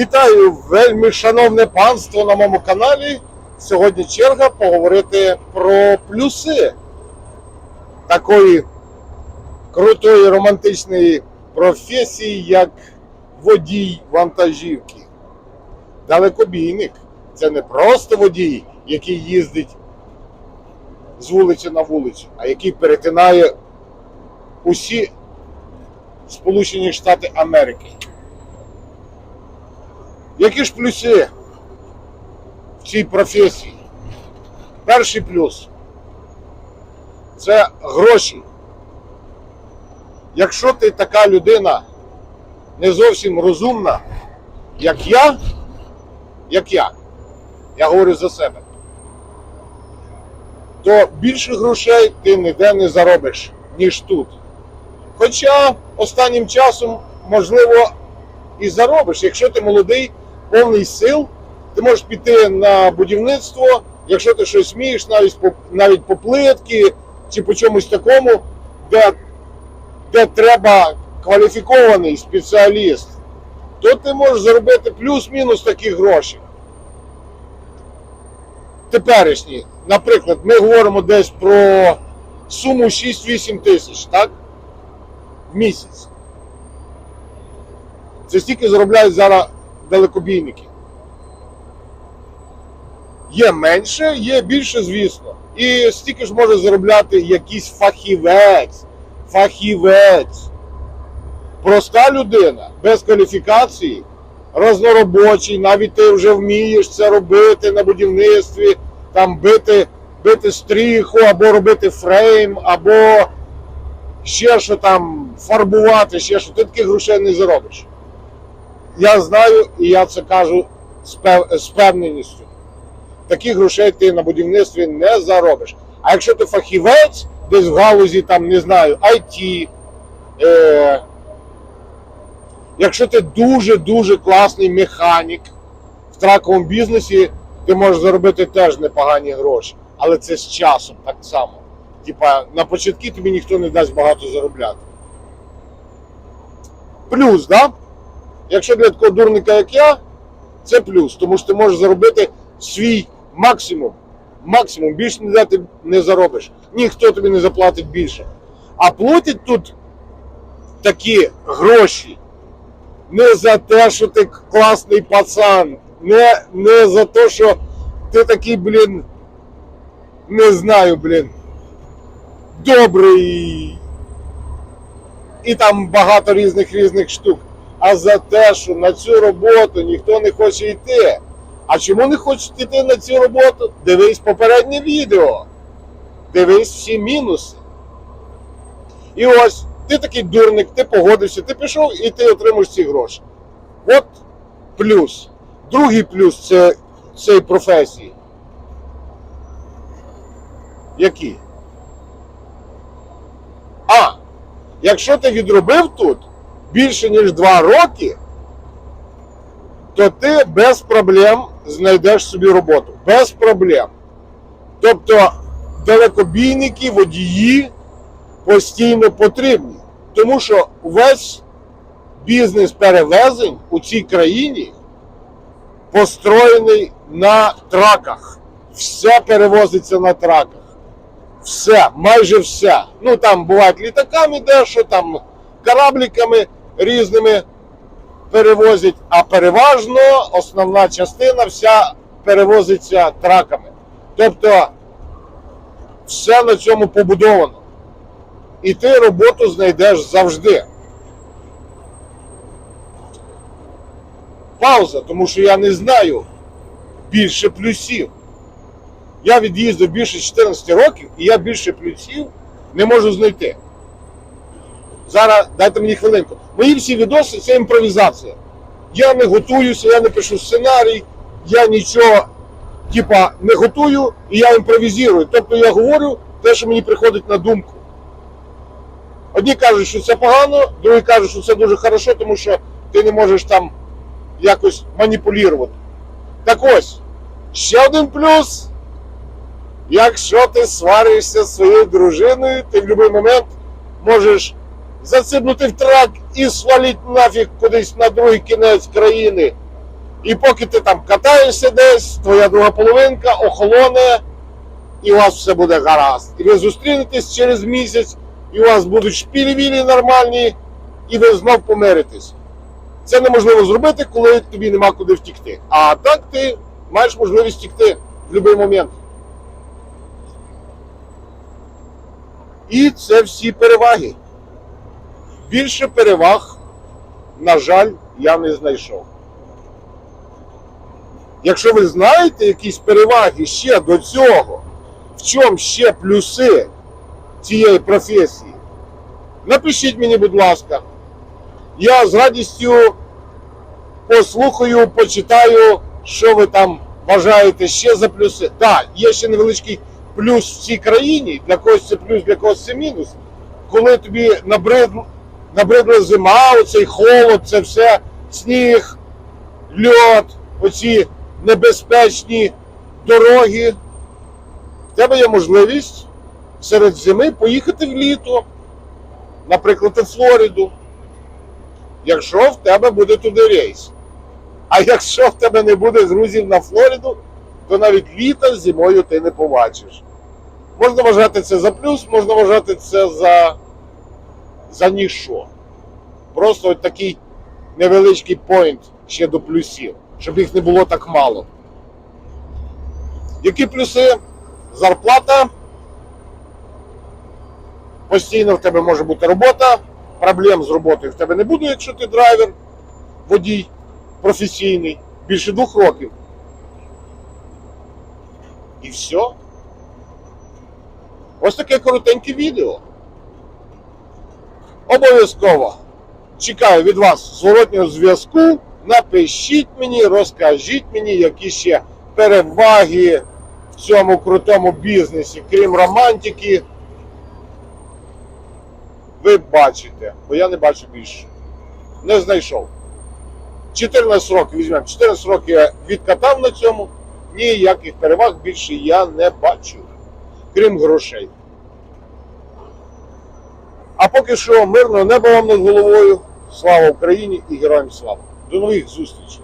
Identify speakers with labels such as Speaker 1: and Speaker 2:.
Speaker 1: Вітаю, вельми шановне панство на моєму каналі. Сьогодні черга поговорити про плюси такої крутої романтичної професії, як водій вантажівки. Далекобійник це не просто водій, який їздить з вулиці на вулицю, а який перетинає усі Сполучені Штати Америки. Які ж плюси в цій професії? Перший плюс це гроші. Якщо ти така людина не зовсім розумна, як я, як я, я говорю за себе, то більше грошей ти ніде не заробиш, ніж тут. Хоча останнім часом, можливо, і заробиш, якщо ти молодий, повний сил, ти можеш піти на будівництво, якщо ти щось вмієш, навіть по, навіть по плитки чи по чомусь такому, де, де треба кваліфікований спеціаліст, то ти можеш заробити плюс-мінус такі гроші. Теперішні, наприклад, ми говоримо десь про суму 6-8 тисяч, так? В місяць. Це стільки заробляють зараз далекобійники. Є менше, є більше, звісно. І стільки ж може заробляти якийсь фахівець. Фахівець. Проста людина без кваліфікації, розноробочий, навіть ти вже вмієш це робити на будівництві, там бити, бити стріху, або робити фрейм, або ще що там фарбувати, ще що, ти таких грошей не заробиш. Я знаю і я це кажу з пев- з впевненістю. Таких грошей ти на будівництві не заробиш. А якщо ти фахівець, десь в галузі, там, не знаю, IT, е, якщо ти дуже-дуже класний механік в траковому бізнесі, ти можеш заробити теж непогані гроші. Але це з часом так само. Типа на початку тобі ніхто не дасть багато заробляти. Плюс, да? Якщо для такого дурника, як я, це плюс, тому що ти можеш заробити свій максимум. Максимум, більше ніде ти не заробиш. Ніхто тобі не заплатить більше. А платять тут такі гроші не за те, що ти класний пацан, не, не за те, що ти такий, блін, не знаю, блін, добрий. І там багато різних різних штук. А за те, що на цю роботу ніхто не хоче йти. А чому не хочуть йти на цю роботу? Дивись попереднє відео. Дивись всі мінуси. І ось ти такий дурник, ти погодився, ти пішов і ти отримуєш ці гроші. От плюс. Другий плюс це, цієї професії. Який? А, якщо ти відробив тут більше ніж 2 роки, то ти без проблем знайдеш собі роботу. Без проблем. Тобто далекобійники, водії постійно потрібні. Тому що весь бізнес перевезень у цій країні построєний на траках. Все перевозиться на траках. Все, майже все. Ну там бувають літаками дещо, там корабликами різними перевозять, а переважно основна частина вся перевозиться траками. Тобто все на цьому побудовано. І ти роботу знайдеш завжди. Пауза, тому що я не знаю більше плюсів. Я від'їздив більше 14 років, і я більше плюсів не можу знайти. Зараз дайте мені хвилинку. Мої всі відоси це імпровізація. Я не готуюся, я не пишу сценарій, я нічого типа не готую і я імпровізую. Тобто я говорю те, що мені приходить на думку. Одні кажуть, що це погано, другі кажуть, що це дуже хорошо, тому що ти не можеш там якось маніпулювати. Так ось, ще один плюс. Якщо ти сваришся з своєю дружиною, ти в будь-який момент можеш зацибнути в трак і свалити нафіг кудись на другий кінець країни. І поки ти там катаєшся десь, твоя друга половинка охолоне, і у вас все буде гаразд. І ви зустрінетесь через місяць, і у вас будуть шпілі-вілі нормальні, і ви знов помиритесь. Це неможливо зробити, коли тобі нема куди втікти. А так ти маєш можливість втікти в будь-який момент. І це всі переваги. Більше переваг, на жаль, я не знайшов. Якщо ви знаєте якісь переваги ще до цього, в чому ще плюси цієї професії, напишіть мені, будь ласка. Я з радістю послухаю, почитаю, що ви там вважаєте ще за плюси. Так, є ще невеличкий плюс в цій країні, для когось це плюс, для когось це мінус. Коли тобі набрид, набридла зима, оцей холод, це все сніг, льод, оці небезпечні дороги. В тебе є можливість серед зими поїхати в літо, наприклад, у Флориду, якщо в тебе буде туди рейс. А якщо в тебе не буде друзів на Флориду, то навіть літа зимою ти не побачиш. Можна вважати це за плюс, можна вважати це за, за ніщо. Просто такий невеличкий поінт ще до плюсів, щоб їх не було так мало. Які плюси? Зарплата. Постійно в тебе може бути робота. Проблем з роботою в тебе не буде, якщо ти драйвер, водій професійний, більше двох років. І все. Ось таке коротеньке відео. Обов'язково чекаю від вас зворотнього зв'язку. Напишіть мені, розкажіть мені, які ще переваги в цьому крутому бізнесі, крім романтики. Ви бачите, бо я не бачу більше. Не знайшов. 14 років візьмемо. 14 років я відкатав на цьому. Ніяких переваг більше я не бачу, крім грошей. А поки що мирного неба вам над головою. Слава Україні і героям слава! До нових зустрічей!